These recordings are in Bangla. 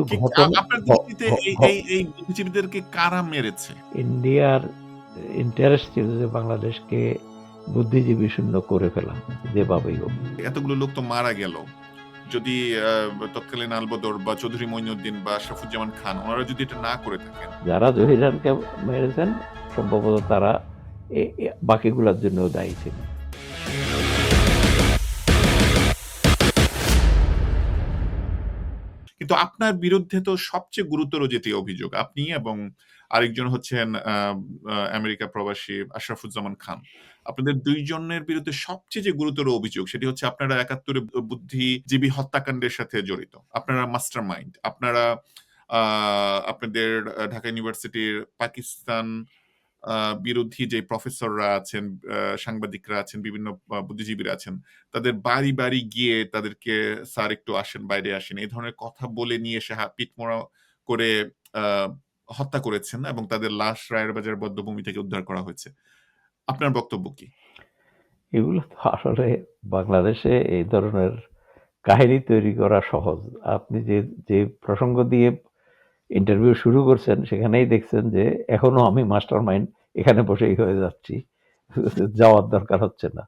কিন্তু ঠিক আ ঘটনা আপনার দৃষ্টিতে এই এই এই বুদ্ধিজীবীদেরকে কারা মেরেছে? ইন্ডিয়ার ইন্টারেস্ট ছিল যে বাংলাদেশকে বুদ্ধিজীবী শূন্য করে ফেলা যেভাবেই হোক। এতগুলো লোক তো মারা গেল। যদি তৎকালীন আলবদর বা চৌধুরী মঈনুদ্দিন বা আশরাফুজ্জামান খান ওনারা যদি এটা না করে থাকেন যারা জহির রায়হানকে মেরেছেন সম্ভবত তারা বাকিগুলোর জন্যও দায়ী ছিল। কিন্তু আপনার বিরুদ্ধে তো সবচেয়ে গুরুতর যেটি অভিযোগ, আপনি এবং আরেকজন হচ্ছেন আমেরিকা প্রবাসী আশরাফুজ্জামান খান। আপনাদের ২ জনের বিরুদ্ধে সবচেয়ে যে গুরুতর অভিযোগ সেটি হচ্ছে আপনারা ৭১ এ বু বুদ্ধিজীবী হত্যাকাণ্ডের সাথে জড়িত। আপনারা মাস্টার মাইন্ড আপনারা আপনাদের ঢাকা ইউনিভার্সিটির পাকিস্তান বিরোধী যে প্রফেসররা আছেন, সাংবাদিকরা আছেন, বিভিন্ন বুদ্ধিজীবীরা আছেন, তাদের বাড়ি, বাড়ি গিয়ে তাদেরকে "স্যার একটু আসেন, বাইরে আসেন" এই ধরনের কথা বলে নিয়ে এসে হা পিঠমোড়া করে হত্যা করেছেন এবং তাদের লাশ রায়ের বাজার বধ্যভূমি থেকে উদ্ধার করা হয়েছে। আপনার বক্তব্য কি? এগুলো তো আসলে বাংলাদেশে এই ধরনের কাহিনী তৈরি করা সহজ। আপনি যে যে প্রসঙ্গ দিয়ে ইন্টারভিউ শুরু করছেন, সেখানেই দেখছেন যে এখনও আমি মাস্টার মাইন্ড এখানে বসেই হয়ে যাচ্ছি। যাওয়ার দরকার হচ্ছে না।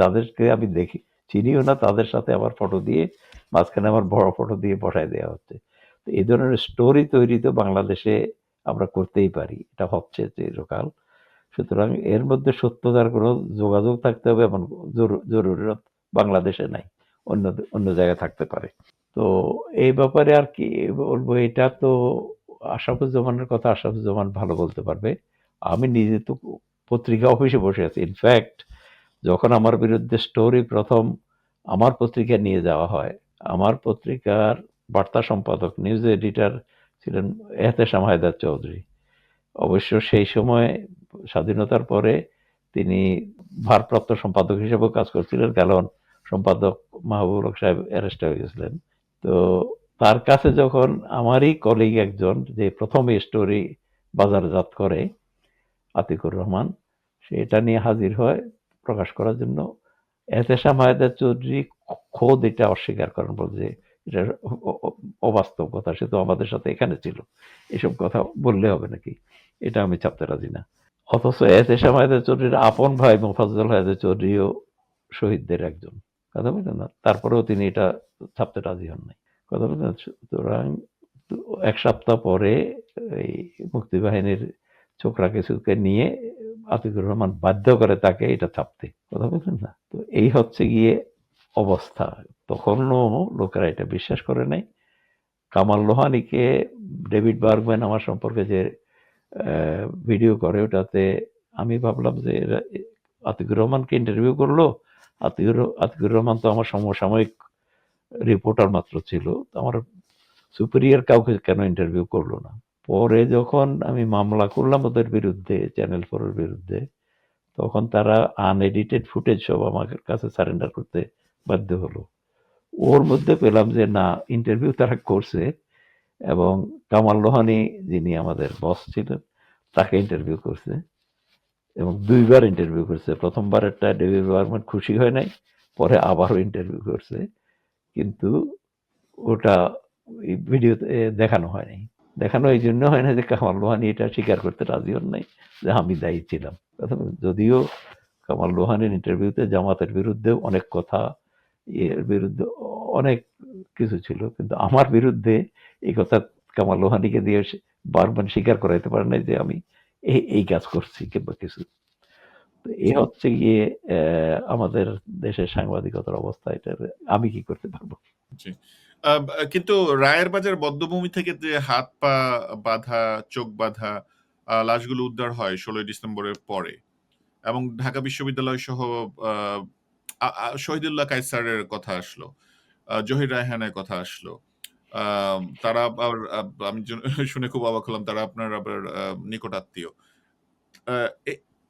যাদেরকে আমি দেখি, চিনিও না, তাদের সাথে আমার ফটো দিয়ে, মাঝখানে আমার বড় ফটো দিয়ে বসায় দেওয়া হচ্ছে। তো এই ধরনের স্টোরি তৈরি তো বাংলাদেশে আমরা করতেই পারি। এটা হচ্ছে যে চিরকাল। সুতরাং এর মধ্যে সত্যতার কোনো যোগাযোগ থাকতে হবে, এমন জরু জরুরত বাংলাদেশে নাই। অন্য অন্য জায়গায় থাকতে পারে। তো এই ব্যাপারে আর কি বলব এটা তো আশরাফুজ্জামানের কথা আশরাফুজ্জামান ভালো বলতে পারবে। আমি নিজে তো পত্রিকা অফিসে বসে আছি। ইনফ্যাক্ট যখন আমার বিরুদ্ধে স্টোরি প্রথম আমার পত্রিকায় নিয়ে যাওয়া হয়, আমার পত্রিকার বার্তা সম্পাদক, নিউজ এডিটর ছিলেন এহতেশাম হায়দার চৌধুরী। অবশ্য সেই সময় স্বাধীনতার পরে তিনি ভারপ্রাপ্ত সম্পাদক হিসেবেও কাজ করছিলেন কারণ সম্পাদক মাহবুবুল হক সাহেব অ্যারেস্ট হয়ে গেছিলেন। তো তার কাছে যখন আমারই কলিগ একজন যে ১ম এই স্টোরি বাজারজাত করে আতিকুর রহমান, সে এটা নিয়ে হাজির হয় প্রকাশ করার জন্য। এহতেশাম হায়দার চৌধুরী খোদ এটা অস্বীকার করেন বলে যে এটা অবাস্তব কথা। সে তো আমাদের সাথে এখানে ছিল। এসব কথা বললে হবে নাকি? এটা আমি ছাপতে রাজি না। অথচ এহতেশাম হায়দার চৌধুরীর আপন ভাই মোফাজ্জল হায়দার চৌধুরীও শহীদদের একজন। কথা বুঝলেন না? তারপরেও তিনি এটা ছাপতে রাজি হন নাই। কথা বুঝলেন? সুতরাং এক সপ্তাহ পরে এই মুক্তিবাহিনীর ছোকরা কিছুকে নিয়ে আতিকুর রহমান বাধ্য করে তাকে এটা ছাপতে। কথা বুঝলেন না? তো এই হচ্ছে গিয়ে অবস্থা। তখনও লোকেরা এটা বিশ্বাস করে নাই। কামাল লোহানীকে ডেভিড বার্গম্যান আমার সম্পর্কে যে ভিডিও করে ওটাতে আমি ভাবলাম যে আতিকুর রহমানকে ইন্টারভিউ করল। আতিকুর আতিকুর রহমান তো আমার সমসাময়িক রিপোর্টার মাত্র ছিল। আমার সুপিরিয়র কাউকে কেন ইন্টারভিউ করল না? পরে যখন আমি মামলা করলাম ওদের বিরুদ্ধে চ্যানেল 4 এর বিরুদ্ধে, তখন তারা আনএডিটেড ফুটেজ সব আমার কাছে সারেন্ডার করতে বাধ্য হলো। ওর মধ্যে পেলাম যে না ইন্টারভিউ তারা করছে এবং কামাল লোহানী যিনি আমাদের বস ছিলেন তাকে ইন্টারভিউ করছে। এবং দুইবার ইন্টারভিউ করছে। ১ম বারেরটা ডেভিড বার্গম্যান খুশি হয় নাই। পরে আবারও ইন্টারভিউ করছে। কিন্তু ওটা এই ভিডিওতে দেখানো হয় নাই। দেখানো এইজন্য হয় না যে কামাল লোহানি এটা স্বীকার করতে রাজি হন নাই যে আমি দায়ী ছিলাম। যদিও কামাল লোহানির ইন্টারভিউতে জামাতের বিরুদ্ধেও অনেক কথা, এর বিরুদ্ধে অনেক কিছু ছিল। কিন্তু আমার বিরুদ্ধে এই কথা কামাল লোহানিকে দিয়ে বারবার স্বীকার করাইতে পারে নাই যে আমি এই, কাজ করছি কিংবা কিছু। তো এই হচ্ছে গিয়ে আমাদের দেশের সাংবাদিকতার অবস্থা এটা আমি কি করতে পারব? কিন্তু রায়ের বাজার বধ্যভূমি থেকে যে হাত পা বাঁধা, চোখ বাঁধা লাশগুলো উদ্ধার হয় ১৬ই ডিসেম্বরের পরে। এবং ঢাকা বিশ্ববিদ্যালয় সহ শহীদুল্লাহ কায়সারের কথা আসলো। জহির রায়হানের কথা আসলো। তারা আবার আমি শুনে খুব অবাক হলাম তারা আপনার আবার আ নিকট আত্মীয়।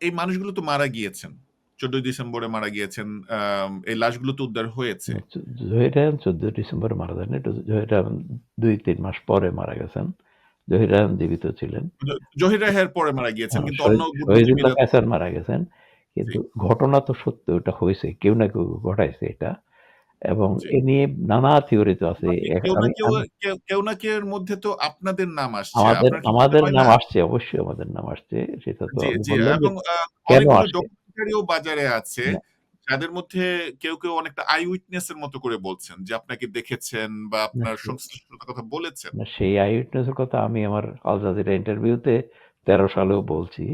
এই মানুষগুলো তো মারা গিয়েছেন। ১৪ই ডিসেম্বরে মারা গিয়েছেন। এই লাশগুলো তো উদ্ধার হয়েছে। ১৪ ডিসেম্বরে মারা যাননি। রায়হান ২-৩ মাস পরে মারা গেছেন। জহির রায়হান জীবিত ছিলেন। জহির রায়হান পরে মারা গিয়েছেন। কিন্তু অন্য মারা গেছেন। কিন্তু ঘটনা তো সত্য ওটা হয়েছে। কেউ না কেউ ঘটাইছে এটা। এবং জি। এ নিয়ে নানা থিওরি তো আছে। মানে কেউ না আমি কেউ আমি কেউ কেউ না কেউ এর মধ্যে তো আপনাদের নাম আসছে। আমাদের আপনার কি মনে আমাদের হয় নাম না? আসছে, অবশ্যই আমাদের নাম আসছে। সেটা তো জি, আমি জি বললাম যে এবং আ কেন অনেকগুলো? ডকুমেন্টারিও বাজারে আছে। না। যাদের মধ্যে কেউ, কেউ অনেকটা আই উইটনেস এর মতো করে বলছেন যে আপনাকে দেখেছেন বা না আপনার সে সংশ্লিষ্টতার কথা বলেছেন। না সেই আই উইটনেস এর কথা আমি আমার আল জাজিরা ইন্টারভিউতে ১৩ সালেও বলছি।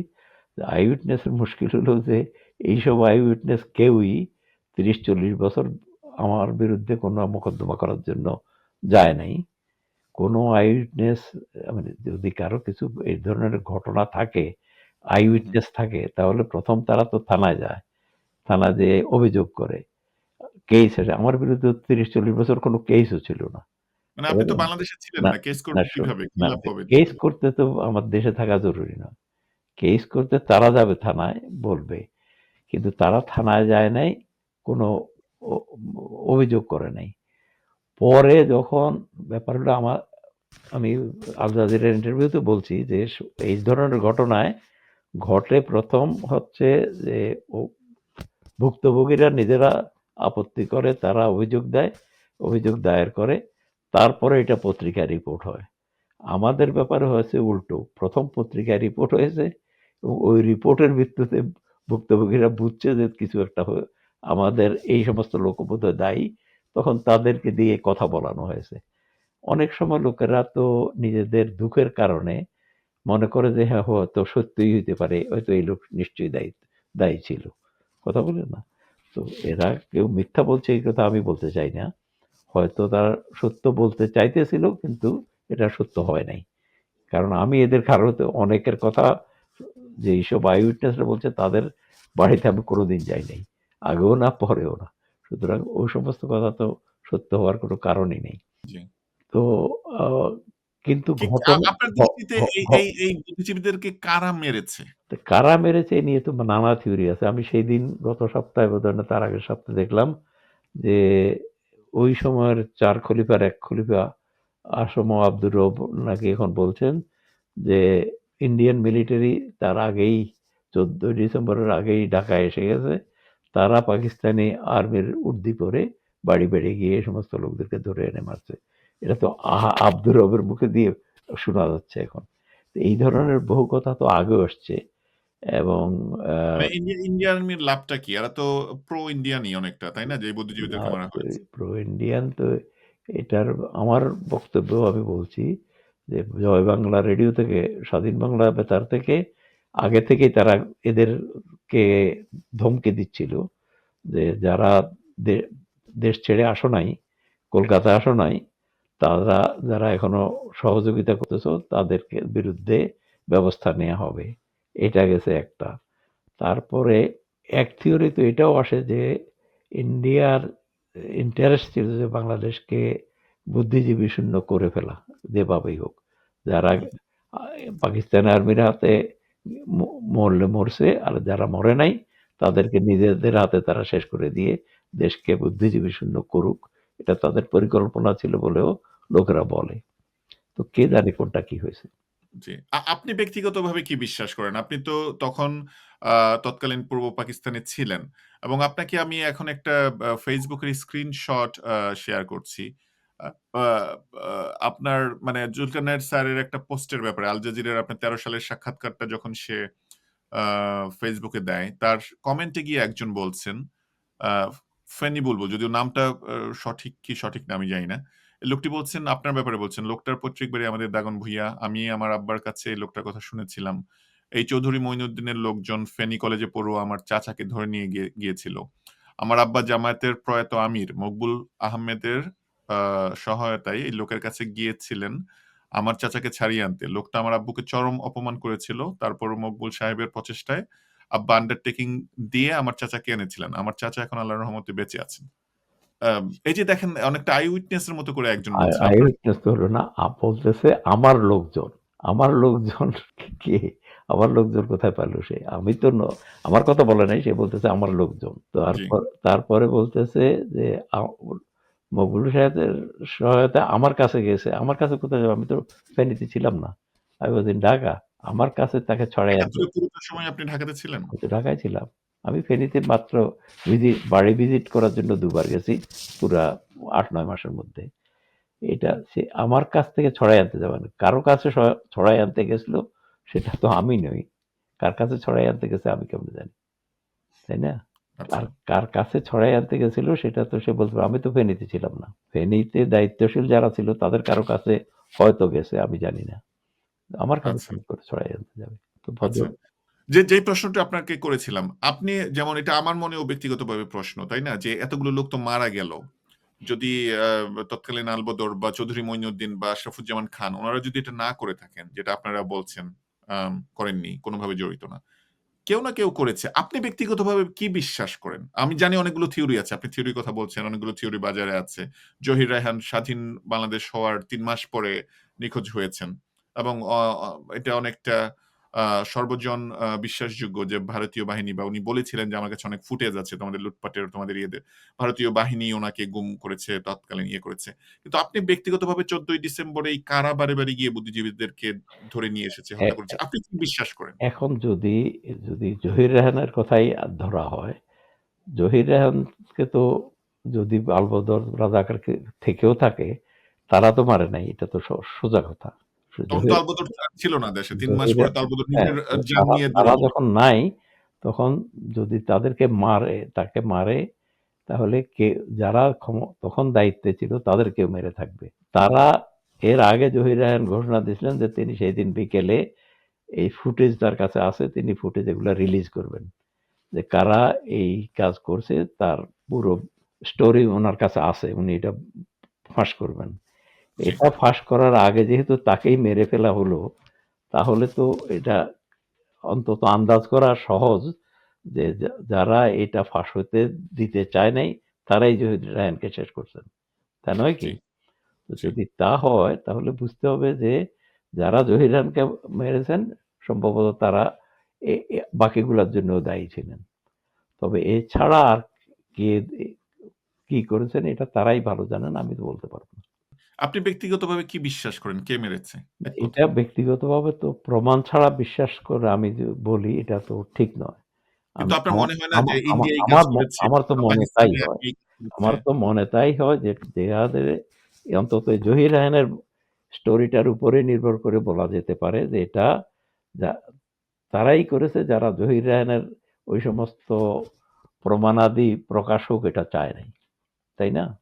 আই উইটনেস এর মুশকিল হলো যে এইসব আই উইটনেস কেউই ৩০-৪০ বছর আমার বিরুদ্ধে কোনো মোকদ্দমা করার জন্য যায় নাই। কোনো আই উইটনেস আ মানে যদি কারও কিছু এই ধরনের ঘটনা থাকে, আই হু, হু। উইটনেস থাকে তাহলে ১ম তারা তো থানায় যায়। থানায় যেয়ে অভিযোগ করে। কেস আছে। আমার বিরুদ্ধে ৩০-৪০ বছর কোনো কেসও ছিল না। মানে। কেস? করতে তো আমার দেশে থাকা জরুরি না। কেস করতে তারা যাবে থানায় বলবে। কিন্তু তারা থানায় যায় নাই, কোনো অভিযোগ করে নাই। পরে যখন ব্যাপার হলো আমার আমি আল ইন্টারভিউতে বলছি যে এই ধরনের ঘটনায় ঘটে প্রথম হচ্ছে যে ভুক্তভোগীরা নিজেরা আপত্তি করে, তারা অভিযোগ দেয়, অভিযোগ দায়ের করে। তারপরে এটা পত্রিকায় রিপোর্ট হয়। আমাদের ব্যাপারে হয়েছে উল্টো। প্রথম পত্রিকায় রিপোর্ট হয়েছে এবং ওই রিপোর্টের ভিত্তিতে ভুক্তভোগীরা বুঝছে যে কিছু একটা আমাদের এই সমস্ত লোক দায়ী। তখন তাদেরকে দিয়ে কথা বলানো হয়েছে। অনেক সময় লোকেরা তো নিজেদের দুঃখের কারণে মনে করে যে হ্যাঁ, হয়তো সত্যিই হইতে পারে। হয়তো এই লোক নিশ্চয়ই দায়ী দায়ী ছিল। কথা বলে না? তো এরা কেউ মিথ্যা বলছে এই কথা আমি বলতে চাই না। হয়তো তারা সত্য বলতে চাইতেছিল কিন্তু এটা সত্য হয় নাই। কারণ আমি এদের কারোতে অনেকের কথা যে এইসব আই উইটনেসরা বলছে তাদের বাড়িতে আমি কোনোদিন যাই নাই। আগেও না, পরেও না। সুতরাং ওই সমস্ত কথা তো সত্য হওয়ার কোনো কারণই নেই। তো কিন্তু ঠিক আ ঘটনা আপনার দৃষ্টিতে এই এই এই বুদ্ধিজীবীদেরকে কারা মেরেছে? কারা মেরেছে এ নিয়ে তো নানা থিওরি আছে। আমি সেইদিন গত সপ্তাহে বোধহয় না তার আগের সপ্তাহে দেখলাম যে ওই সময়ের চার খলিফার এক খলিফা আসম আব্দুর রব নাকি এখন বলছেন যে ইন্ডিয়ান মিলিটারি তার আগেই ১৪ ডিসেম্বরের আগেই ঢাকায় এসে গেছে। তারা পাকিস্তানি আর্মির উর্দি পরে বাড়ি, বাড়ি গিয়ে সমস্ত লোকদেরকে ধরে এনে মারছে। এটা তো আহা আব্দুর রবের মুখে দিয়ে শোনা যাচ্ছে এখন। তো এই ধরনের বহু কথা তো আগে আসছে এবং মানে ইন্ডিয়ান আর্মির লাভটা কি? এরা তো প্রো ইন্ডিয়ানই অনেকটা, তাই না? যে না বুদ্ধিজীবীদেরকে মারা হয়েছে। প্রো ইন্ডিয়ান তো এটার আমার বক্তব্য আমি বলছি যে জয় বাংলা রেডিও থেকে স্বাধীন বাংলা বেতার থেকে আগে থেকেই তারা এদেরকে ধমকি দিচ্ছিল যে যারা দেশ ছেড়ে আসো নাই, কলকাতা আসো নাই, তারা যারা এখনও সহযোগিতা করতেছো তাদেরকে বিরুদ্ধে ব্যবস্থা নেওয়া হবে। এটা গেছে একটা। তারপরে এক থিওরি তো এটাও আসে যে ইন্ডিয়ার ইন্টারেস্ট ছিল যে বাংলাদেশকে বুদ্ধিজীবী শূন্য করে ফেলা যেভাবেই হোক। যারা পাকিস্তান আর্মির হাতে মরলে মরছে, আর যারা মরে নাই, তাদেরকে নিজেদের হাতে তারা শেষ করে দিয়ে দেশকে বুদ্ধিজীবী শূন্য করুক। এটা তাদের পরিকল্পনা ছিল বলেও লোকেরা বলে। তো কে জানে কোনটা কি হয়েছে? জি। আপনি ব্যক্তিগতভাবে কি বিশ্বাস করেন? আপনি তো তখন তৎকালীন পূর্ব পাকিস্তানে ছিলেন এবং আপনাকে আমি এখন একটা এর স্ক্রিনশট শেয়ার করছি। আপনার মানে জুলকারনাইন স্যারের একটা পোস্টের ব্যাপারে আল জাজিরার আপনার ১৩ সালের সাক্ষাৎকারটা যখন সে Facebook দেয়, তার কমেন্টে গিয়ে একজন বলছেন, ফেনী বুলবুল যদিও নামটা সঠিক কি সঠিক না আমি জানি না। লোকটি বলছেন আপনার ব্যাপারে বলছেন, "লোকটার পৈতৃক বাড়ি আমাদের দাগন ভূঁইয়া। আমি আমার আব্বার কাছে এই লোকটার কথা শুনেছিলাম। এই চৌধুরী মঈনুদ্দিনের লোকজন ফেনী কলেজে পড়ুয়া আমার চাচাকে ধরে নিয়ে গিয়ে গিয়েছিল। আমার আব্বা জামায়াতের প্রয়াত আমির মকবুল আহমেদের আ সহায়তায় এই লোকের কাছে গিয়েছিলেন আমার চাচাকে ছাড়িয়ে আনতে। লোকটা আমার আব্বুকে চরম অপমান করেছিল। তারপরও মকবুল সাহেবের প্রচেষ্টায় আব্বা আন্ডারটেকিং দিয়ে আমার চাচাকে এনেছিলেন। আমার চাচা এখন আল্লাহর রহমতে বেঁচে আছেন।" এই যে দেখেন অনেকটা আই উইটনেস এর মতো করে একজন আই বলছেন। আই আপনার উইটনেস তো হলো না। আ বলতেছে আমার লোকজন। আমার লোকজন কে? আমার লোকজন কোথায় পেল সে? আমি তো ন আমার কথা বলে নাই। সে বলতেছে আমার লোকজন। জি। তারপর তারপরে বলতেছে যে আ মকবুল সাহেবের সহায়তা আমার কাছে গেছে। আমার কাছে কোথায় যাবে? আমি তো ফেনীতে ছিলাম না। Was in Dhaka. আমার কাছে তাকে ছড়াই আনতে ৭১ এর সময় আপনি ঢাকাতে ছিলেন? আমি তো ঢাকায় ছিলাম। আমি ফেনীতে মাত্র ভিজিট বাড়ি ভিজিট করার জন্য দুবার গেছি পুরা আট নয় মাসের মধ্যে এটা সে আমার কাছ থেকে ছড়াই আনতে যাবে না কারও কাছে ছড়াই আনতে গেছিল সেটা তো আমি নই কার কাছে ছড়াই আনতে গেছে আমি কেমন জানি তাই না আর কার কাছে ছড়াই আনতে গেছিল সেটা তো সে বলতে আমি তো ফেনীতে ছিলাম না। ফেনীতে দায়িত্বশীল যারা ছিল তাদের কারও কাছে হয়তো গেছে আমি জানি না। আমার কাছে আচ্ছা। করে ছড়াই আনতে যাবে? তো আচ্ছা। যে যে প্রশ্নটা আপনাকে করেছিলাম আপনি যেমন এটা আমার মনেও ব্যক্তিগতভাবে প্রশ্ন তাই না? যে এতগুলো লোক তো মারা গেল। যদি আহ, তৎকালীন আলবদর বা চৌধুরী মঈনুদ্দিন বা আশরাফুজ্জামান খান ওনারা যদি এটা না করে থাকেন যেটা আপনারা বলছেন করেননি কোনোভাবে জড়িত না কেউ না কেউ করেছে। আপনি ব্যক্তিগতভাবে কি বিশ্বাস করেন? আমি জানি অনেকগুলো থিওরি আছে, আপনি থিওরির কথা বলছেন, অনেকগুলো থিওরি বাজারে আছে। জহির রায়হান স্বাধীন বাংলাদেশ হওয়ার তিন মাস পরে নিখোঁজ হয়েছেন এবং এটা অনেকটা সর্বজন বিশ্বাসযোগ্য যে ভারতীয় বাহিনী বা উনি বলেছিলেন যে আমার কাছে অনেক ফুটেজ আছে তোমাদের লুটপাটের তোমাদের ইয়েদের। ভারতীয় বাহিনী ওনাকে গুম করেছে তৎকালীন ইয়ে করেছে। কিন্তু আপনি ব্যক্তিগতভাবে চোদ্দই ডিসেম্বরে এই কারা বারে বারে গিয়ে বুদ্ধিজীবীদেরকে ধরে নিয়ে এসেছে হত্যা করেছে। আপনি কি বিশ্বাস করেন? এখন যদি যদি জহির রেহানের কথাই ধরা হয় জহির রেহানকে তো যদি আলবদর রাজাকার থেকেও থাকে তারা তো মারে নাই এটা তো সোজা কথা। তখন তো আলবদর ছিল না দেশে তিন মাস পরে তো আলবদর হ্যাঁ, তারা-। যখন নাই তখন যদি তাদেরকে মারে তাকে মারে তাহলে কে যারা তখন দায়িত্বে ছিল তাদেরকেও মেরে থাকবে তারা এর আগে জহির রায়হান ঘোষণা দিয়েছিলেন যে তিনি সেই দিন বিকেলে এই ফুটেজ তার কাছে আছে তিনি ফুটেজ এগুলো রিলিজ করবেন যে কারা এই কাজ করছে তার পুরো স্টোরি ওনার কাছে আছে উনি এটা ফাঁস করবেন এটা ফাঁস করার আগে যেহেতু তাকেই মেরে ফেলা হলো তাহলে তো এটা অন্তত আন্দাজ করা সহজ যে যারা এটা ফাঁস হতে দিতে চায় নাই তারাই জহির রায়হানকে শেষ করছেন। তা নয় কি? তো যদি তা হয় তাহলে বুঝতে হবে যে যারা জহির রায়হানকে মেরেছেন সম্ভবত তারা বাকিগুলোর জন্য দায়ী ছিলেন। তবে এছাড়া আর কে কি করেছেন এটা তারাই ভালো জানেন আমি তো বলতে পারব না। আপনি ব্যক্তিগতভাবে কি বিশ্বাস করেন? কে মেরেছে? এক এটা কথায়। ব্যক্তিগতভাবে তো প্রমাণ ছাড়া বিশ্বাস করে আমি যে বলি এটা তো ঠিক নয়। কিন্তু আমি- আপনার আমার- মনে হয় না যে আমার- ইন্ডিয়া এই কাজ আমার- করেছে? আমার তো বা মনে তাই হয়। এই করেছে? আমার তো মনে তাই হয় যে অন্তত জহির রায়হানের স্টোরিটার উপরে নির্ভর করে বলা যেতে পারে যে এটা যা- তারাই করেছে যারা জহির রায়হানের ওই সমস্ত প্রমাণাদি প্রকাশ হোক এটা চায় নাই। তাই না?